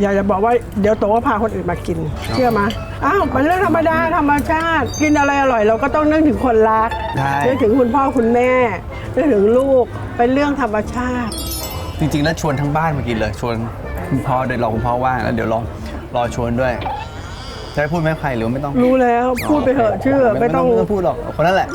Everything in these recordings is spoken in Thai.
อยากจะบอกว่าเดี๋ยวโตก็พาคนอื่นมากิน เชื่อไหมอ้าวเป็นเรื่องธรรมดาธรรมชาติ กินอะไรอร่อยเราก็ต้องนึกถึงคนรักใช่ นึกถึงคุณพ่อคุณแม่นึกถึงลูกเป็นเรื่องธรรมชาติ จริงๆ แล้วชวนทั้งบ้านมากินเลย ชวนคุณพ่อเดี๋ยวรอคุณพ่อว่างแล้วเดี๋ยวรอรอชวนด้วย จะให้พูดไหมใครหรือไม่ต้องรู้แล้วพูดไปเถอะเชื่อไม่ต้องไม่ต้องพูดหรอกคนนั้นแหละ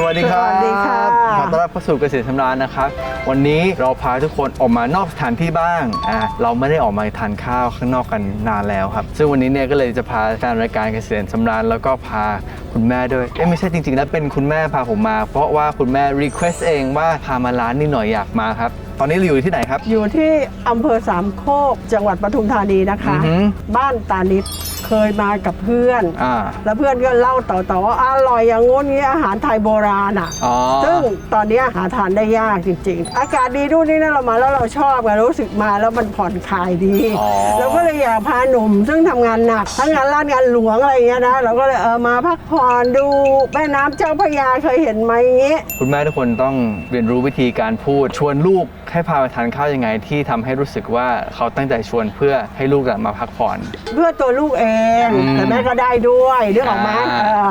สวัสดีครับ สวัสดีค่ะขอต้อนรับเข้าสู่เกษตรชำนาญนะครับ วันนี้เราพาทุกคนออกมานอกสถานที่บ้างอ่าเราไม่ได้ออกมาทานข้าวข้างนอกกันนานแล้วครับ ซึ่งวันนี้เนี่ยก็เลยจะพาแฟนรายการเกษตรชำนาญแล้วก็พาคุณแม่ด้วย เอ๊ะไม่ใช่จริงๆแล้วเป็นคุณแม่พาผมมา เพราะว่าคุณแม่รีเควสเองว่าพามาร้านนี้หน่อยอยากมาครับ ตอนนี้เราอยู่ที่ไหนครับ อยู่ที่อำเภอสามโคก จังหวัดปทุมธานีนะคะ อือหือ บ้านตานิด เคยมากับเพื่อน อ่า แล้วเพื่อนก็เล่าต่อๆว่าอร่อยอย่างงู้นงี้อาหารไทยโบราณอะ อ๋อ ซึ่งตอนนี้หาทานได้ยากจริง ๆ อากาศดีดูนนี่นะเรามาแล้วเราชอบไงรู้สึกมาแล้วมันผ่อนคลายดีอ๋อ เราก็เลยอยากพาหนุ่ม ซึ่งทำงานหนักทั้งงานราชงานหลวงอะไรอย่างเงี้ยนะเราก็เลยเออมาพักผ่อนดูแม่น้ำเจ้าพระยาเคยเห็นไหมอย่างงี้คุณแม่ทุกคนต้องเรียนรู้วิธีการพูด ชวนลูกให้พาไปทานข้าวยังไงที่ทำให้รู้สึกว่าเขาตั้งใจชวนเพื่อให้ลูกอะมาพักผ่อน เพื่อตัวลูกเองอืม แต่แม่ก็ได้ด้วยเรื่องออกมาอ่าเออ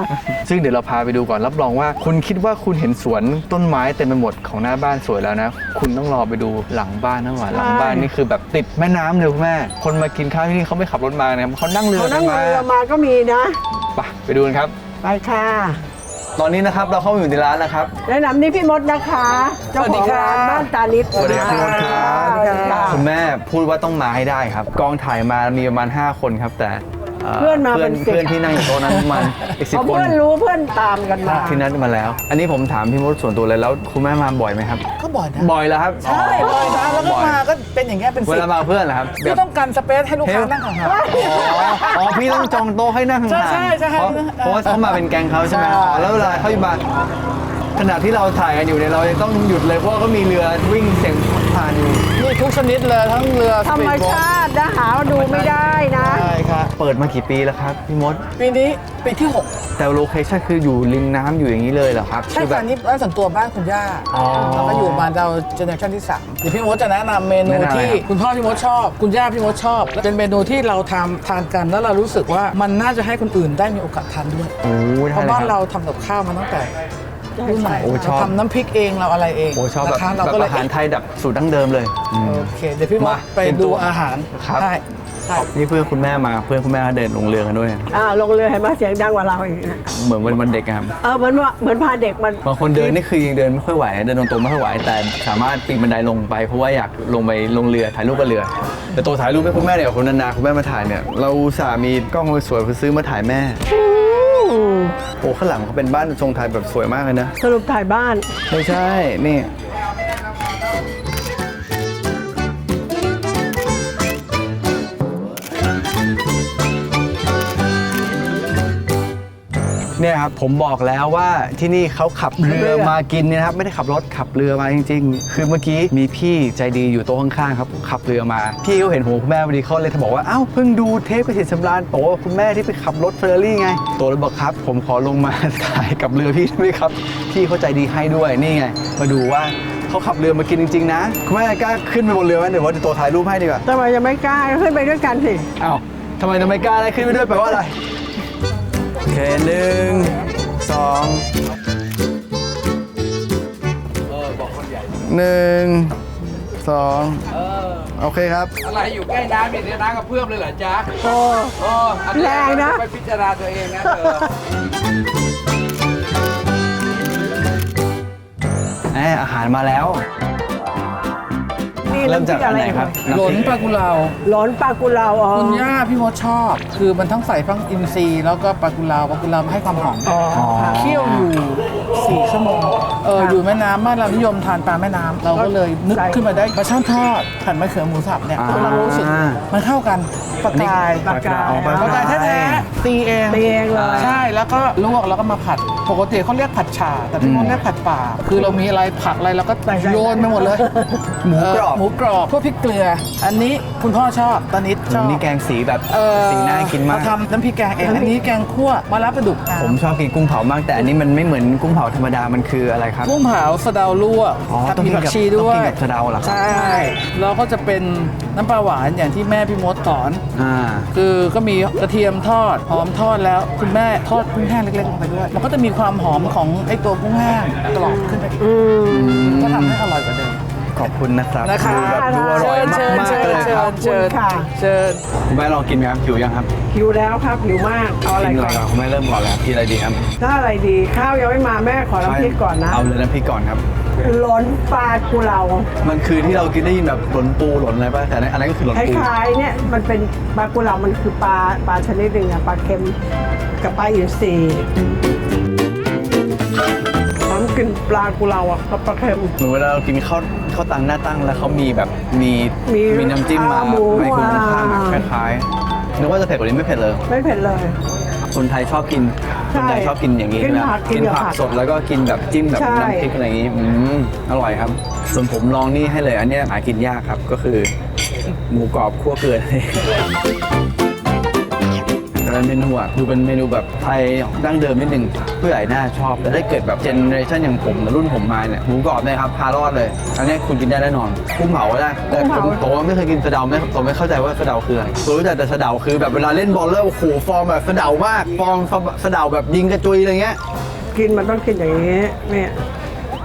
ซึ่งเดี๋ยวเราพาไปดูก่อนรับรองว่า คุณคิดว่าคุณเห็นสวนต้นไม้เต็มไปหมดของหน้าบ้านสวยแล้วนะ คุณต้องรอไปดูหลังบ้านนะว่าหลังบ้านนี่คือแบบติดแม่น้ำเลยคุณแม่ คนมากินข้าวที่นี่เขาไม่ขับรถมานะครับเขานั่งเรือเขานั่งกัเรือมามาก็มีนะ ไปไปดูกันครับ ไปค่ะ ตอนนี้นะครับเราเข้ามาอยู่ในร้านแล้วครับ แนะนำนี่พี่มดนะคะ เจ้าของร้านบ้านตานิดสวัสดีครับพี่มดครับ สวัสดีค่ะ คุณแม่พูดว่าต้องมาให้ได้ครับ กองถ่ายมามีประมาณ 5 คนครับ แต่ เพื่อนมาเพื่อนเป็นสิบเพื่อนที่นั่งอยู่โต๊ะนั้นประมาณอีกสิบพอคนเพื่อนรู้เพื่อนตามกันมา ที่นัดมาแล้ว อันนี้ผมถามพี่มดส่วนตัวเลยแล้วคุณแม่มาบ่อยไหมครับ ก็บ่อยนะบ่อยแล้วครับใช่บ่อยนะแล้วก็บ่อยมาก็เป็นอย่างเงี้ยเป็นเวสิบลามาเพื่อนเหรอครับพี่ต้องการสเปซให้ลูกค้านั่งห่าง อ๋ออ๋อพี่ต้องจองโต๊ะให้นั่งห่างๆใช่ใช่ใช่เพราะเพราะว่าเขามาเป็นแก๊งเขาใช่ไหมใช่ อ๋อแล้วเวลาเขาอยู่มาขณะที่เราถ่ายกันอยู่เนี่ยเรายังต้องหยุดเลยเพราะว่าก็มีเรือวิ่งเสียงผ่านอยู่ๆมีทุกชนิดเลยทั้งเรือธรรมชาตินะหาดูไม่ได้นะ ใช่ครับ เปิดมากี่ปีแล้วครับพี่มด ปีนี้ปีที่หกแต่โลเคชั่นคืออยู่ริมน้ำอยู่อย่างนี้เลยเหรอครับใช่คือแบค่ะบ นี่บ้านส่วนตัวบ้านคุณย่าอ๋อแล้วก็อยู่มาเราเจเนอเรชั่นที่สามเดี๋ยวพี่มดจะแนะนำเมนูแนะนำอะไรที่ครับ คุณพ่อพี่มดชอบ คุณย่าพี่มดชอบและเป็นเมนูที่เราทำทานกันแล้วเรารู้สึกว่ามันน่าจะให้คนอื่นได้มีโอกาสทานด้วย โอ้ยเพได้ราะเลยบ้านคเรารับทำกับข้าวมาตั้งแต่รุ่นไหนโอ้ชอบทำน้ำพริกเองเราอะไรเองโอ้ชอบแบบนะคะเราแบบก็เลยอาหารไทยแบบสูตรดั้งเดิมเลยอืม โอเคเดี๋ยวพี่มมาดไปเป็นตัดูวอาหารครับ ใช่ ใช่ นี่เพื่อนคุณแม่มาเพื่อนคุณแม่เขาเดินลงเรือกันด้วย อ่าลงเรือเห็นไหมเสียงดังกว่าเราอีกนะเหมือนวันวันเด็กอะครับเออเหมือนว่าเหมือนพาเด็กมันบางคนเดินนี่คือยังเดินไม่ค่อยไหวเดินตรงๆไม่ค่อยไหวแต่สามารถปีนบันไดลงไปเพราะว่าอยากลงไปลงเรือถ่ายรูปกับเรือ แต่ตัวถ่ายรูปให้คุณแม่เนี่ยคนนานๆคุณแม่มาถ่ายเนี่ยเราอุตสาห์มีกล้องสวยๆซื้อมาถ่ายแม่ อืมโอ้ข้างหลังเขาเป็นบ้านทรงไทยแบบสวยมากเลยนะ สรุปถ่ายบ้าน ไม่ใช่ นี่ เนี่ยครับผมบอกแล้วว่าที่นี่เขาขับเรือมากินเนี่ยนะครับไม่ได้ขับรถขับเรือมาจริง ๆ คือเมื่อกี้มีพี่ใจดีอยู่โต๊ะข้างๆครับขับเรือมาพี่เขาเห็นผมกับคุณแม่พอดีเขาเลยบอกว่าเอ้าเพิ่งดูเทปกระถิ่นสำราญบอกว่าคุณแม่ที่ไปขับรถเฟอร์รารี่ไง ตัวเลยบอกครับ ผมขอลงมาถ่ายกับเรือพี่ได้ไหมครับพี่เขาใจดีให้ด้วยนี่ไง มาดูว่าเขาขับเรือมากินจริงๆนะคุณแม่กล้าขึ้นไปบนเรือไหมเดี๋ยวว่าจะตัวถ่ายรูปให้ดีกว่าทำไมจะไม่กล้าขึ้นไปด้วยกันสิเอ้าทำไมทำไมกล้าได้ขึ้นไปด้วยแปลว่าอะไรโอ เคหนึ่งสองหนึ่งสองโอเคครับ อะไรอยู่ใกล้น้ำมีเสียน้ำกับเพื่อมเลยเหรอจ๊ะโอ้โอ้อันนี้แรงนะ ไปพิจารณาตัวเองนะเธอแหมอาหารมาแล้วนี่ เริ่มจากอันไหนครับหลนำพริกปลากุเลาหลอนปลากุเลาอ๋อคุณย่าพี่มดชอบ คือมันทั้งใส่ทั้งอินทรีย์แล้วก็ปลากุเลาปลากุเลาให้ความหอมอ๋อค่ะเคี่ยวอยู่ สี่ชั่วโมงเอออยู่แม่น้ำบ้านเรานิยมทานปลาแม่น้ำเราก็เลยนึกใส่ขึ้นมาได้ปลาช่อนทอดผัดมะเขือหมูสับเนี่ยอ่า เรารู้สึกมันเข้ากันปลากรายปลากรายปลากราย ปลากรายแท้ๆตีเองตีเองเลย ใช่แล้วก็ลวกแล้วก็มาผัดปกติเขาเรียกผัดฉ่าแต่พี่มดเรียกผัดป่า คือเรามีอะไรผักอะไรเราก็โยนไปหมดเลย หมูกรอบเหมูกรอบพวกพริกเกลือ อันนี้คุณพ่อชอบตอนนี้ชอบนี่แกงสีแบบเอ่อสีน่ากินมาก เรทำน้ำพริกแกงเองอันนี้แกงคั่วมะระปลาดุกผมชอบกินกุ้งเผามากแต่อันนี้มันไม่เหมือนกุ้งเผาธรรมดามันคืออะไรครับ กุ้งเผาสะเดาลวกอ๋อผัดต้องมีกินผักกับชีด้วยต้องกินกับสะเดาเหรอครับ ใช่แล้วก็จะเป็นน้ำปลาหวานอย่างที่แม่พี่มดสอน อ่า คือก็มีกระเทียมทอดหอมทอดแล้ว คุณแม่ทอดกุ้งแห้งเล็กๆลงไปด้วย มันก็จะมีความหอมของไอ้ตัวกุ้งแห้งกรอบขึ้นไปอีกอืมก็ทำ คุณนะครับนะคะดูแบบดูอร่อยเชิญมากเชิๆญเลยเชิครับญเชิญค่ะ เชิญคุณแม่ลองกินไหมครับหิวยังครับหิวแล้วครับหิวมากเอาอะไรกินก่อะอนไรก่อนคุณแม่เริ่มก่อนแล้วกินอะไรดีครับถ้าอะไรดีข้าวยังไม่มาแม่ขอน้ำพริกก่อนนะเอาเลยน้ำพริกก่อนครับล้นปลากุเลามันคือที่เรากินได้ยินแบบหลนปูหลนอะไรป่ะแต่อันนั้นก็คือหลนคปูล้ายๆเนี่ยมันเป็นปลากุเลามันคือปลาปลาชนิดหนึ่งอะปลาเค็มกับปลาอินทรีผมกินปลากุเลาอะกับปลาเค็มเหมือนเวลาเรากินข้าว ข้าวตังหน้าตั้งแล้วเขามีแบบมีมีน้ำจิ้มมาอ่าหมูไม่คุณข้างอ่าคล้ายๆนึกว่าจะเผ็ดกว่านี้ไม่เผ็ดเลย ไม่เผ็ดเลย คนไทยชอบกินใช่คนไทยชอบกินอย่างนี้กินใช่ไหมผักกินกับผัผักกสดแล้วก็กินแบบจิ้มแบบใช่ น้ำพริกอะไรอย่างนี้อืมอร่อยครับ ส่วนผมลองนี่ให้เลยอันเนี้ยหากินยากครับก็คือ หมูกรอบคั่วเกลือ แต่ละเมนูอะดูเป็นเมนูแบบไทยดั้งเดิมนิดนึงผู้ใหญ่น่าชอบแต่ถ้าเกิดแบบเจเนอเรชันอย่างผมรุ่นผมมาเนี่ยหมูกรอบเนี่ยครับพารอดเลยอันเนี้ยคุณกินได้แน่นอนกุ้งเผาก็ได้แต่ผมผมว่าไม่เคยกินสะเดาไม่ผมไม่เข้าใจว่าสะเดาคืออะไรผมรู้จักแต่สะเดาคือแบบเวลาเล่นบอลแล้วโอ้โหฟอร์มแบบสะเดามากฟอร์มสะเดาแบบยิงกระจุยอะไรเงี้ยกินมันต้องกินอย่างนี้แม่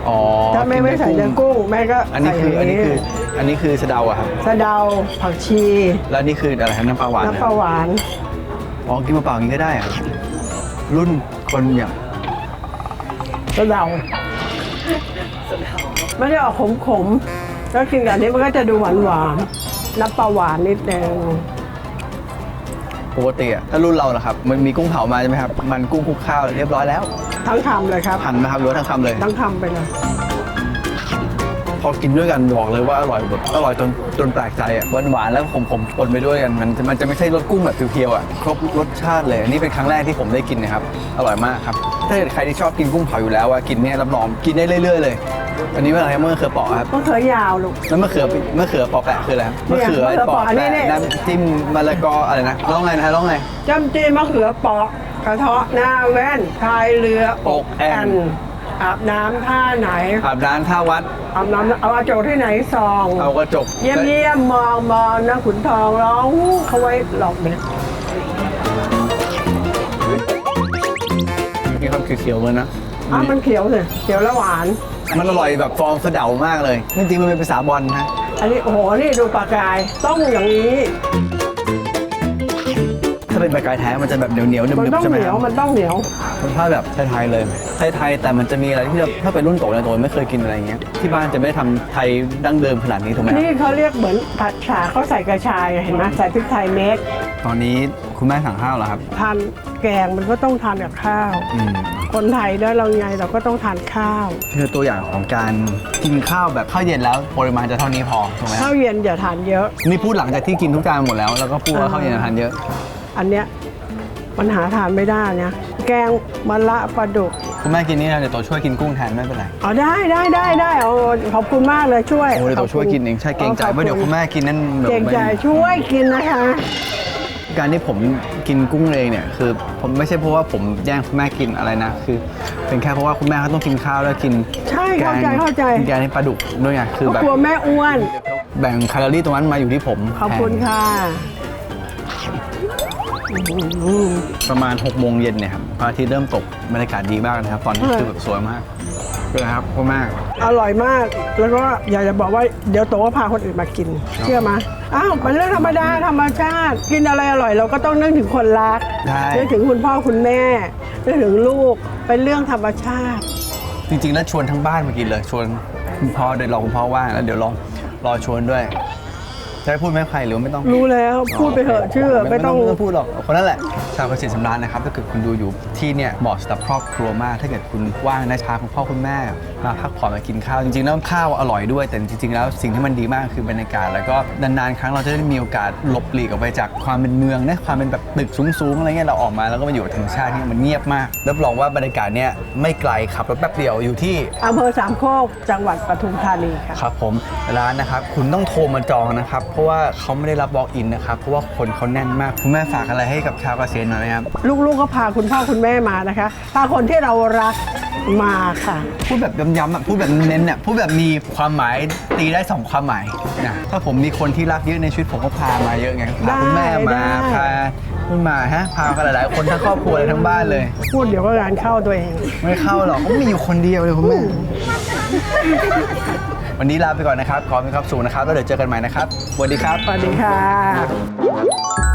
อ๋อถ้าแม่ไม่ใส่เนื้อกุ้งแม่ก็อันนี้ใส่คืออันย่างนี้คืออันนี้คือสะเดาอะครับสะเดาผักชี แล้วอันนี่คืออะไรครับน้ำปลาหวานน้ำปลาหวาน อ๋อกินเปล่าๆอย่างนี้ก็ได้อะรุ่นคนอย่างสะเดาไม่ได้ออกขมๆแล้วกินกับอันนี้มันก็จะดูหวานหวานๆน้ำปลาหวานนิดนึงปกติอะถ้ารุ่นเรานะครับ มันมีกุ้งเผามาใช่ไหมครับ มันกุ้งคลุกข้าวเรียบร้อยแล้ว ทั้งคำเลยครับ หั่นนะครับหรือว่าทั้งคำเลย ทั้งคำไปเลย พอกินด้วยกันบอกเลยว่าอร่อยแบบอร่อยจนจนแปลกใจอะหวานหวานๆแล้วผมผมปนไปด้วยกันมันมันจะไม่ใช่รสกุ้งแบบเพียวๆอะครบรสชาติเลยอันนี่เป็นครั้งแรกที่ผมได้กินนะครับอร่อยมากครับถ้าเกิดใครที่ชอบกินกุ้งเผาอยู่แล้วอะกินเนี่ยรับรองกินได้เรื่อย ๆ เลย อันนี้เป็นอะไรครับมะเขือเปราะครับ มะเขือยาวลูก แล้วมะเขือมะเขือเปราะแปะคืออะไรครับมะเขือเนี่ยมะเขือเปราะเปราะอันนี้แปะเนี่ยน้ำจิ้มมะละกออะไรนะร้องไงนะฮะร้องไง จำจีนมะเขือเปอกกระเทาะหน้าแว่นพายเรืออกแอน อาบน้ำท่าไหน อาบน้ำท่าวัด อาบน้ำเอาอาโจกที่ไหนซอง เอากระจกเยี่ยมเยี่ยมมองมองนะขุนทองร้องเขาไว้หลอกเด็กมีความเขียวๆเลยนะอะมันเขียวเลยเขียวและหวาน มันอร่อยแบบฟองสะเดามากเลย จริงๆมันเป็นภาษาบอลนะ อันนี้โอ้โหนี่ดูปลากายต้องอย่างนี้ถ้า เป็นปลากายแท้มันจะแบบเหนียวเหนียวๆหนึมันบต้อๆงใช่ไหมเหนีคยวรับมันต้องเหนียว รสชาติแบบไทยๆเลยไทยๆแต่มันจะมีอะไรที่แบบถ้าเป็นรุ่นโตเนี่ยโตไม่เคยกินอะไรอย่างเงี้ยที่บ้านจะไม่ได้ทำไทยดั้งเดิมขนาดนี้ถูกไหมครับ นี่เขาเรียกเหมือนผัดฉาเขาใส่กระชายเห็นไหมใส่พริกไทยเม็ดตอนนี้คุณแม่สั่งข้าวเหรอครับ ทานแกงมันก็ต้องทานกับข้าว อืม คนไทยแล้วเราไงเราก็ต้องทานข้าว คือตัวอย่างของการกินข้าวแบบข้าวเย็นแล้วปริมาณจะเท่านี้พอถูกไหมคข้ารับวเย็นอย่าทานเยอะ นี่พูดหลังจากที่กินทุกจานหมดแล้วแล้วก็พูดว่าข้าวเย็นทานเยอะ อันเนี้ยมันหาทานไม่ได้นะแกงมะละปลาดุกคุณแม่กินนี่นะเดี๋ยวโตช่วยกินกุ้งแทนไม่เป็นไรอ๋อได้ได้ได้ได้เอาขอบคุณมากเลยช่วยโอ้เดี๋ยวโตช่วยกินเองใช่เกรงใจเพราะเดี๋ยวคุณแม่กินนั่นแบบเกรงใจช่วยกินนะคะ การที่ผมกินกุ้งเองเนี่ยคือผมไม่ใช่เพราะว่าผมแย่งคุณแม่กินอะไรนะคือ เป็นแค่เพราะว่าคุณแม่เขาต้องกินข้าวแล้วกินใช่แกเข้างใจเข้าใจกินแกงในปลาดุกด้วยไงคือเขาแบบกลัวแม่อ้วน แบ่งแคลอรี่ตรงนั้นมาอยู่ที่ผมขอบคุณแทนค่ะ ประมาณ6โมงเย็นเนี่ยครับพระอาทิตย์เริ่มตกบรรยากาศดีมากนะครับ ตอนนี้คือแบบสวยมากเลยครับพ่อมาก อร่อยมาก แล้วก็อยากจะบอกว่าเดี๋ยวโตก็พาคนอื่นมากิน เชื่อไหมอ้าวเป็นเรื่องธรรมดาธรรมชาติ กินอะไรอร่อยเราก็ต้องนึกถึงคนรักใช่นึกถึงคุณพ่อคุณแม่นึกถึงลูกเป็นเรื่องธรรมชาติ จริงๆแล้วชวนทั้งบ้านมากินเลย ชวนคุณพ่อเดี๋ยวรอคุณพ่อว่างแล้วเดี๋ยวรอรอชวนด้วย จะให้พูดไหมใครหรือว่าไม่ต้องรู้แล้วพูดไปเถอะเชื่อไม่ต้องไม่ต้องพูดหรอกคนนั้นแหละชาวเกษตรสำราญนะครับถ้าเกิดคุณดูอยู่ที่เนี่ยเหมาะสำหรับครอบครัวมาก ถ้าเกิดคุณว่างนะชาคุณพ่อคุณแม่มาพักผ่อนมากินข้าวจริงๆแล้วข้าวอร่อยด้วย แต่จริงๆแล้วสิ่งที่มันดีมากคือบรรยากาศ แล้วก็นานๆครั้งเราจะได้มีโอกาสหลบหลีกออกไปจากความเป็นเมืองนะความเป็นแบบตึกสูงๆอะไรเงี้ยเราออกมาแล้วก็มาอยู่กับธรรมชาติที่มันเงียบมากรับรองว่าบรรยากาศเนี่ยไม่ไกลขับรถแป๊บเดียวอยู่ที่อำเภอสามโคกจังหวัดปทุมธานีค่ะครับผมร้านนะครับคุณต้องโทรมาจองนะครับเพราะว่าเขาไม่ได้รับ walk in นะครับ เพราะว่าคนเขาแน่นมาก คุณแม่ฝากอะไรให้กับชาวเกษตรหน่อยไหมครับ ลูกๆก็พาคุณพ่อคุณแม่มานะคะ พาคนที่เรารักมาค่ะ พูดแบบย้ำๆอะพูดแบบเน้นๆอะพูดแบบมีความหมายตีได้สองความหมายนะถ้าผมมีคนที่รักเยอะในชีวิตผมก็พามาเยอะไงพาคุณแม่มาได้ พาคุณมาฮะพากันหลายๆ คนทั้งครอบครัวเลยทั้งบ้านเลย พูดเดี๋ยวก็งานเข้าตัวเอง ไม่เข้าหรอกก็มีอยู่คนเดียวเลยคุณแม่ วันนี้ลาไปก่อนนะครับ ขอมีความสุขนะครับ แล้วเดี๋ยวเจอกันใหม่นะครับ สวัสดีครับ สวัสดีค่ะ